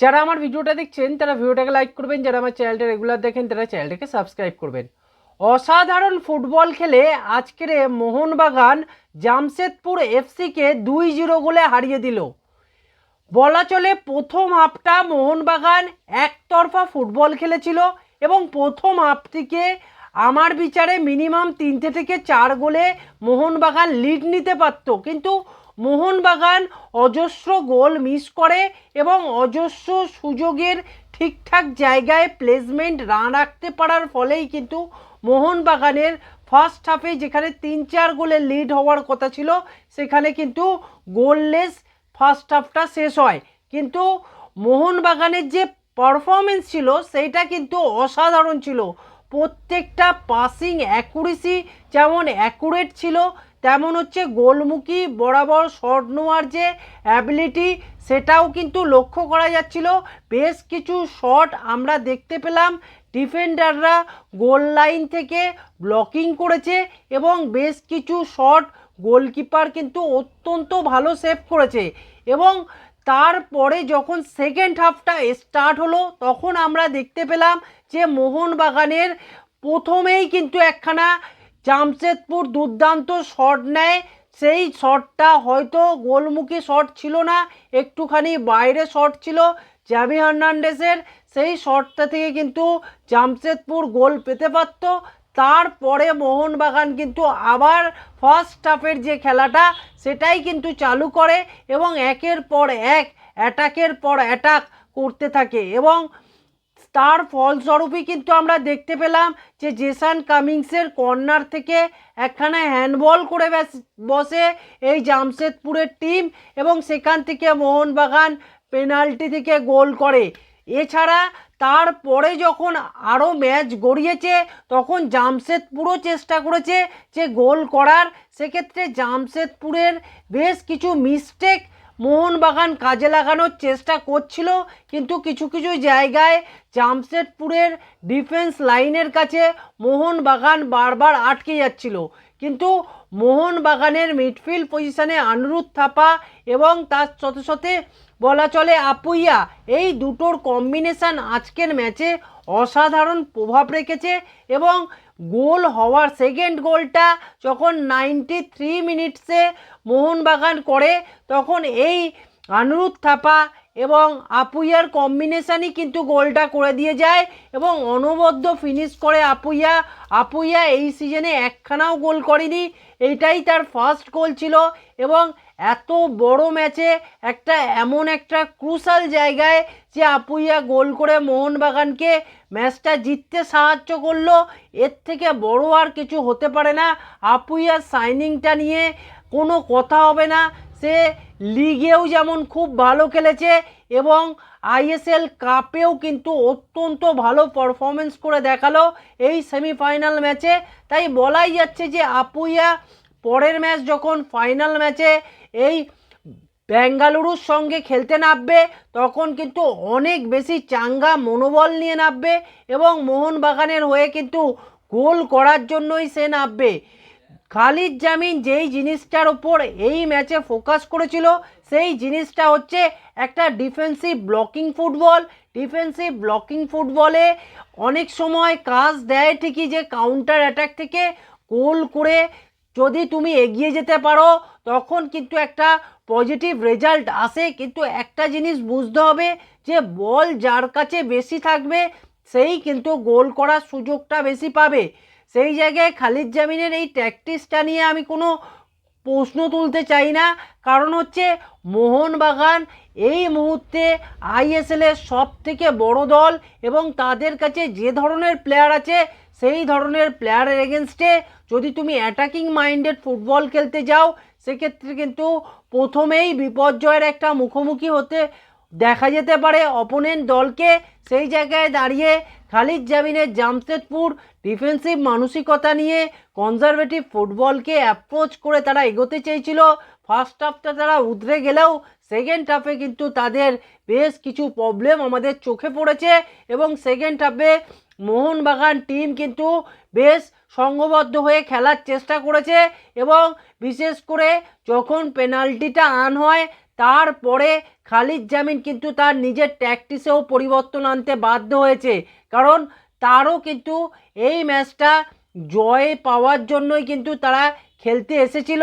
যারা আমার ভিডিওটা দেখছেন, তারা ভিডিওটাকে লাইক করবেন, যারা আমার চ্যানেলটা রেগুলার দেখেন, তারা চ্যানেলটাকে সাবস্ক্রাইব করবেন। অসাধারণ ফুটবল খেলে আজকের মোহনবাগান জামশেদপুর এফসিকে দুই জিরো গোলে হারিয়ে দিল। বলা চলে প্রথম হাফটা মোহনবাগান একতরফা ফুটবল খেলেছিল এবং প্রথম হাফটিকে আমার বিচারে মিনিমাম তিনটে থেকে চার গোলে মোহনবাগান লিড নিতে পারত। কিন্তু মোহনবাগান অজস্র গোল মিস করে এবং অজস্র সুযোগের ঠিকঠাক জায়গায় প্লেসমেন্ট রান রাখতে পারার ফলেই কিন্তু মোহনবাগানের ফার্স্ট হাফে যেখানে তিন চার গোলে লিড হওয়ার কথা ছিল, সেখানে কিন্তু গোললেস ফার্স্ট হাফটা শেষ হয়। কিন্তু মোহনবাগানের যে পারফরমেন্স ছিল, সেইটা কিন্তু অসাধারণ ছিল। প্রত্যেকটা পাসিং অ্যাকুরেসি যেমন অ্যাকুরেট ছিল তেমন হচ্ছে গোলমুখী, বরাবর শট নেওয়ার যে অ্যাবিলিটি সেটাও কিন্তু লক্ষ্য করা যাচ্ছিল। বেশ কিছু শট আমরা দেখতে পেলাম। ডিফেন্ডাররা গোল লাইন থেকে ব্লকিং করেছে এবং বেশ কিছু শট গোলকিপার কিন্তু অত্যন্ত ভালো সেভ করেছে। এবং তারপরে যখন সেকেন্ড হাফটা স্টার্ট হলো, তখন আমরা দেখতে পেলাম যে মোহনবাগানের প্রথমেই কিন্তু একখানা জামশেদপুর দুর্দান্ত শট নেয়। সেই শটটা হয়তো গোলমুখী শট ছিল না, একটুখানি বাইরে শট ছিল জ্যামি হার্নান্ডেসের সেই শটটা থেকে কিন্তু জামশেদপুর গোল পেতে পারত। তারপরে মোহনবাগান কিন্তু আবার ফার্স্ট হাফের যে খেলাটা, সেটাই কিন্তু চালু করে এবং একের পর এক অ্যাটাকের পর অ্যাটাক করতে থাকে এবং তার ফলস্বরূপই কিন্তু আমরা দেখতে পেলাম যে জেসান কামিংসের কর্নার থেকে একখানা হ্যান্ডবল করে বসে এই জামশেদপুরের টিম এবং সেখান থেকে মোহনবাগান পেনাল্টি থেকে গোল করে। এছাড়া তারপরে যখন আরও ম্যাচ গড়িয়েছে, তখন জামশেদপুরও চেষ্টা করেছে যে গোল করার। সেক্ষেত্রে জামশেদপুরের বেশ কিছু মিস্টেক মোহনবাগান কাজে লাগানোর চেষ্টা করছিল, কিন্তু কিছু কিছু জায়গায় জামশেদপুরের ডিফেন্স লাইনের কাছে মোহনবাগান বারবার আটকে যাচ্ছিল। কিন্তু মোহনবাগানের মিডফিল্ড পজিশনে আনিরুদ্ধ থাপা এবং তার সাথে সাথে বলা চলে আপুইয়া, এই দুটোর কম্বিনেশান আজকের ম্যাচে অসাধারণ প্রভাব রেখেছে এবং গোল হওয়ার সেকেন্ড গোলটা যখন নাইনটি থ্রি মিনিটসে মোহনবাগান করে, তখন এই আনিরুদ্ধ থাপা এবং আপুইয়ার কম্বিনেশানই কিন্তু গোলটা করে দিয়ে যায় এবং অনবদ্য ফিনিশ করে আপুইয়া। আপুইয়া এই সিজনে একখানাও গোল করেনি, এইটাই তার ফার্স্ট গোল ছিল এবং এত বড় ম্যাচে একটা এমন একটা ক্রুশাল জায়গায় যে আপুইয়া গোল করে মোহনবাগানকে ম্যাচটা জিততে সাহায্য করল, এর থেকে বড় আর কিছু হতে পারে না। আপুইয়ার সাইনিংটা নিয়ে কোনো কথা হবে না। সে লিগেও যেমন খুব ভালো খেলেছে এবং আইএসএল কাপেও কিন্তু অত্যন্ত ভালো পারফরমেন্স করে দেখাল এই সেমিফাইনাল ম্যাচে। তাই বলাই যাচ্ছে যে আপুইয়া পরের ম্যাচ যখন ফাইনাল ম্যাচে এই বেঙ্গালুরুর সঙ্গে খেলতে নামবে, তখন কিন্তু অনেক বেশি চাঙ্গা মনোবল নিয়ে নামবে এবং মোহনবাগানের হয়ে কিন্তু গোল করার জন্যই সে নামবে। খালিদ জামিন যেই জিনিসটার ওপর এই ম্যাচে ফোকাস করেছিল, সেই জিনিসটা হচ্ছে একটা defensive blocking football. Defensive blocking ফুটবলে অনেক সময় কাজ দেয় ঠিকই যে কাউন্টার অ্যাটাক থেকে গোল করে যদি তুমি এগিয়ে যেতে পারো, তখন কিন্তু একটা পজিটিভ রেজাল্ট আসে। কিন্তু একটা জিনিস বুঝতে হবে যে বল যার কাছে বেশি থাকবে, সেই কিন্তু গোল করার সুযোগটা বেশি পাবে। সেই জায়গায় খালিদ জামিনের এই ট্যাকটিসটা নিয়ে আমি কোনো প্রশ্ন তুলতে চাই না। কারণ হচ্ছে মোহনবাগান এই মুহূর্তে আইএসএলের সব থেকে বড় দল এবং তাদের কাছে যে ধরনের প্লেয়ার আছে, সেই ধরনের প্লেয়ারের এগেনস্টে যদি তুমি অ্যাটাকিং মাইন্ডেড ফুটবল খেলতে যাও, সেক্ষেত্রে কিন্তু প্রথমেই বিপর্যয়ের একটা মুখোমুখি হতে দেখা যেতে পারে অপোনেন্ট দলকে সেই জায়গায় দাঁড়িয়ে খালিদ জামিনের জামশেদপুর ডিফেন্সিভ মানসিকতা নিয়ে কনজারভেটিভ ফুটবলকে অ্যাপ্রোচ করে তারা এগোতে চেয়েছিল। ফার্স্ট হাফটা তারা উধরে গেলেও সেকেন্ড হাফে কিন্তু তাদের বেশ কিছু প্রবলেম আমাদের চোখে পড়েছে এবং সেকেন্ড হাফে মোহনবাগান টিম কিন্তু বেশ সংঘবদ্ধ হয়ে খেলার চেষ্টা করেছে এবং বিশেষ করে যখন পেনাল্টিটা আন হয় তারপরে খালিদ জামিন কিন্তু তার নিজের ট্যাকটিসেও পরিবর্তন আনতে বাধ্য হয়েছে। কারণ তারও কিন্তু এই ম্যাচটা জয় পাওয়ার জন্যই কিন্তু তারা খেলতে এসেছিল।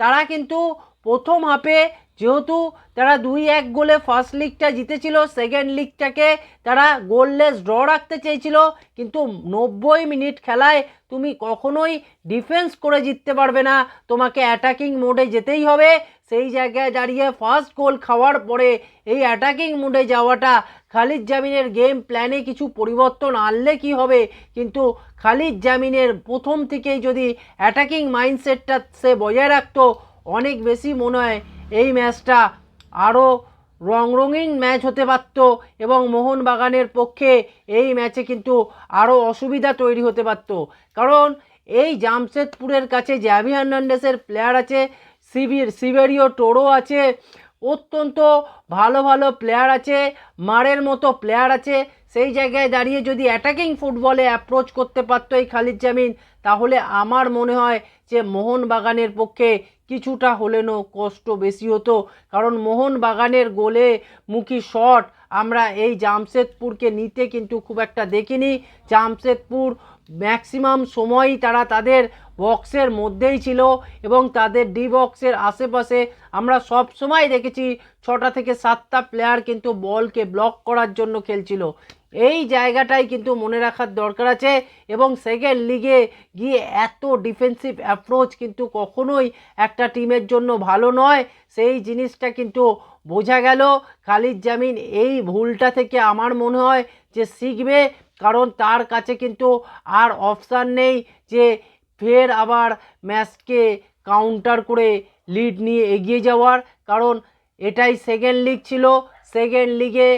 তারা কিন্তু প্রথম হাফে যেহেতু তারা দুই এক গোলে ফার্স্ট লিগটা জিতেছিল সেকেন্ড লিগটাকে তারা গোললেস ড্র রাখতে চেয়েছিল, কিন্তু নব্বই মিনিট খেলায় তুমি কখনোই ডিফেন্স করে জিততে পারবে না। তোমাকে অ্যাটাকিং মোডে যেতেই হবে। সেই জায়গায় দাঁড়িয়ে ফার্স্ট গোল খাওয়ার পরে এই অ্যাটাকিং মোডে যাওয়াটা খালিদ জামিনের গেম প্ল্যানে কিছু পরিবর্তন আনলে কি হবে? কিন্তু খালিদ জামিনের প্রথম থেকেই যদি অ্যাটাকিং মাইন্ডসেটটা সে বজায় রাখতো, অনেক বেশি মনে হয় এই ম্যাচটা আরও রং রঙিন ম্যাচ হতে পারত এবং মোহনবাগানের পক্ষে এই ম্যাচে কিন্তু আরও অসুবিধা তৈরি হতে পারত। কারণ এই জামশেদপুরের কাছে জ্যাভি হার্নান্ডেসের প্লেয়ার আছে সিবির সিবেরিও টোরো আছে অত্যন্ত ভালো ভালো প্লেয়ার আছে, মারের মতো প্লেয়ার আছে। সেই জায়গায় দাঁড়িয়ে যদি অ্যাটাকিং ফুটবলে অ্যাপ্রোচ করতে পারতো এই খালিদ জামিন, তাহলে আমার মনে হয় যে মোহনবাগানের পক্ষে কিছুটা হলেনও কষ্ট বেশি হতো। কারণ মোহনবাগানের গোলে মুখী শট আমরা এই জামশেদপুরকে নিতে কিন্তু খুব একটা দেখিনি। জামশেদপুর ম্যাক্সিমাম সময়ই তারা তাদের বক্সের মধ্যেই ছিল এবং তাদের ডি বক্সের আশেপাশে আমরা সব সময় দেখেছি ছটা থেকে সাতটা প্লেয়ার কিন্তু বলকে ব্লক করার জন্য খেলছিল। এই জায়গাটাই কিন্তু মনে রাখার দরকার আছে এবং সেকেন্ড লিগে গিয়ে এত ডিফেন্সিভ অ্যাপ্রোচ কিন্তু কখনোই একটা টিমের জন্য ভালো নয়। সেই জিনিসটা কিন্তু বোঝা গেল। খালিদ জামিন এই ভুলটা থেকে আমার মনে হয় যে শিখবে। কারণ তার কাছে কিন্তু আর অপশান নেই যে ফের আবার ম্যাচকে কাউন্টার করে লিড নিয়ে এগিয়ে যাওয়ার। কারণ এটাই সেকেন্ড লিগ ছিল সেকেন্ড লিগে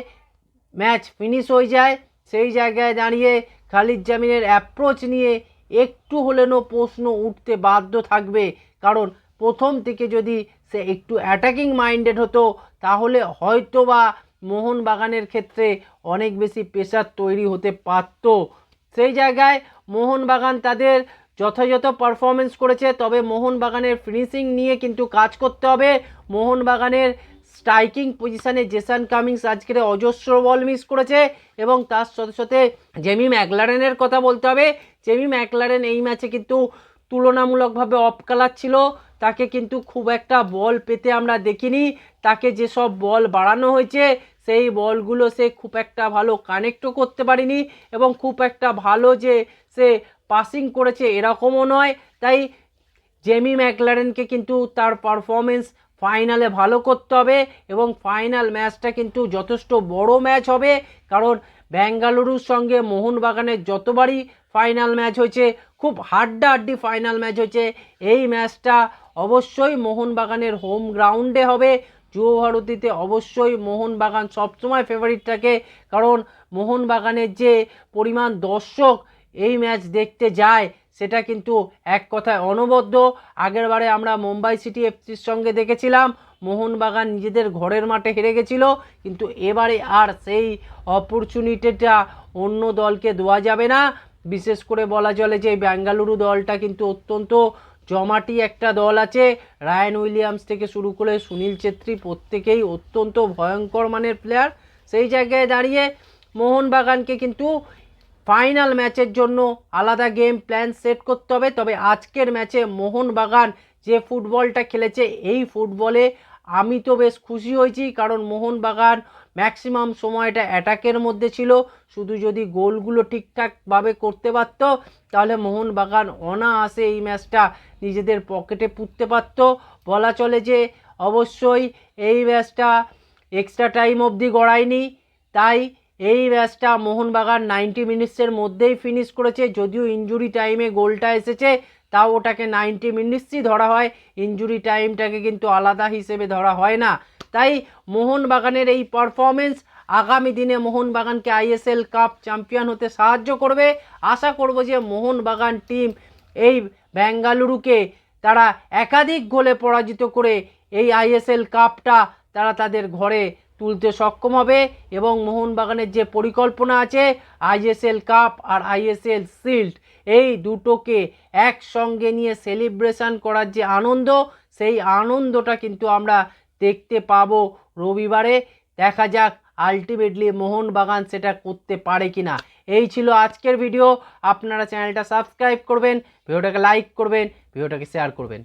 ম্যাচ ফিনিশ হয়ে যায়। সেই জায়গায় দাঁড়িয়ে খালিদ জামিনের অ্যাপ্রোচ নিয়ে একটু হলেনও প্রশ্ন উঠতে বাধ্য থাকবে। কারণ প্রথম থেকে যদি সে একটু অ্যাটাকিং মাইন্ডেড হতো, তাহলে হয়তো বা মোহনবাগানের ক্ষেত্রে অনেক বেশি প্রেশার তৈরি হতে পারত। সেই জায়গায় মোহনবাগান তাদের যথাযথ পারফরমেন্স করেছে, তবে মোহনবাগানের ফিনিশিং নিয়ে কিন্তু কাজ করতে হবে। মোহনবাগানের স্ট্রাইকিং পজিশানে জেসান কামিংস আজকের অজস্র বল মিস করেছে এবং তার সাথে সাথে জেমি ম্যাকলারেনের কথা বলতে হবে। জেমি ম্যাকলারেন এই ম্যাচে কিন্তু তুলনামূলকভাবে অফ কালার ছিল। তাকে কিন্তু খুব একটা বল পেতে আমরা দেখিনি। তাকে যেসব বল বাড়ানো হয়েছে, সেই বলগুলো সে খুব একটা ভালো কানেক্টও করতে পারেনি এবং খুব একটা ভালো যে সে পাসিং করেছে এরকমও নয়। তাই জেমি ম্যাকলারেনকে কিন্তু তার পারফরমেন্স ফাইনালে ভালো করতে হবে এবং ফাইনাল ম্যাচটা কিন্তু যথেষ্ট বড় ম্যাচ হবে। কারণ বেঙ্গালুরুর সঙ্গে মোহনবাগানের যতবারই ফাইনাল ম্যাচ হয়েছে, খুব হাড্ডাহাড্ডি ফাইনাল ম্যাচ হয়েছে, এই ম্যাচটা অবশ্যই মোহনবাগানের হোম গ্রাউন্ডে হবে। যুব ভারতীতে অবশ্যই মোহনবাগান সবসময় ফেভারিট থাকে। কারণ মোহনবাগানের যে পরিমাণ দর্শক এই ম্যাচ দেখতে যায়, সেটা কিন্তু এক কথায় অনবদ্য। আগেরবারে আমরা মুম্বাই সিটি এফসির সঙ্গে দেখেছিলাম। মোহনবাগান নিজেদের ঘরের মাঠে হেরে গেছিল। কিন্তু এবারে আর সেই অপরচুনিটিটা অন্য দলকে দেওয়া যাবে না। বিশেষ করে বলা চলে যে বেঙ্গালুরু দলটা কিন্তু অত্যন্ত জমাটি একটা দল আছে। রায়ান উইলিয়ামস থেকে শুরু করে সুনীল ছেত্রী প্রত্যেকেই অত্যন্ত ভয়ঙ্কর মানের প্লেয়ার সেই জায়গায় দাঁড়িয়ে মোহনবাগানকে কিন্তু ফাইনাল ম্যাচের জন্য আলাদা গেম প্ল্যান সেট করতে হবে। তবে আজকের ম্যাচে মোহনবাগান যে ফুটবলটা খেলেছে, এই ফুটবলে আমি তো বেশ খুশি হয়েছি। কারণ মোহনবাগান ম্যাক্সিমাম সময়টা অ্যাটাকের মধ্যে ছিল। শুধু যদি গোলগুলো ঠিকঠাকভাবে করতে পারত, তাহলে মোহনবাগান অনায়াসে এই ম্যাচটা নিজেদের পকেটে পুঁততে পারত। বলা চলে যে, অবশ্যই এই ম্যাচটা এক্সট্রা টাইম অবধি গড়ায়নি। তাই এই ম্যাচটা মোহনবাগান নাইনটি মিনিটসের মধ্যেই ফিনিশ করেছে। যদিও ইঞ্জুরি টাইমে গোলটা এসেছে তাও ওটাকে নাইনটি মিনিটসই ধরা হয়। ইঞ্জুরি টাইমটাকে কিন্তু আলাদা হিসেবে ধরা হয় না। তাই মোহনবাগানের এই পারফরমেন্স আগামী দিনে মোহনবাগানকে আইএসএল কাপ চ্যাম্পিয়ন হতে সাহায্য করবে। আশা করব যে মোহনবাগান টিম এই বেঙ্গালুরুকে তারা একাধিক গোলে পরাজিত করে এই আইএসএল কাপটা তারা তাদের ঘরে তুলতে সক্ষম হবে এবং মোহনবাগানের যে পরিকল্পনা আছে আইএসএল কাপ আর আইএসএল শিল্ড এই দুটোকে একসঙ্গে নিয়ে সেলিব্রেশন করার যে আনন্দ, সেই আনন্দটা কিন্তু আমরা দেখতে পাবো রবিবারে। দেখা যাক আলটিমেটলি মোহনবাগান সেটা করতে পারে কি না এই ছিল আজকের ভিডিও আপনারা চ্যানেলটা সাবস্ক্রাইব করবেন ভিডিওটাকে লাইক করবেন ভিডিওটাকে শেয়ার করবেন।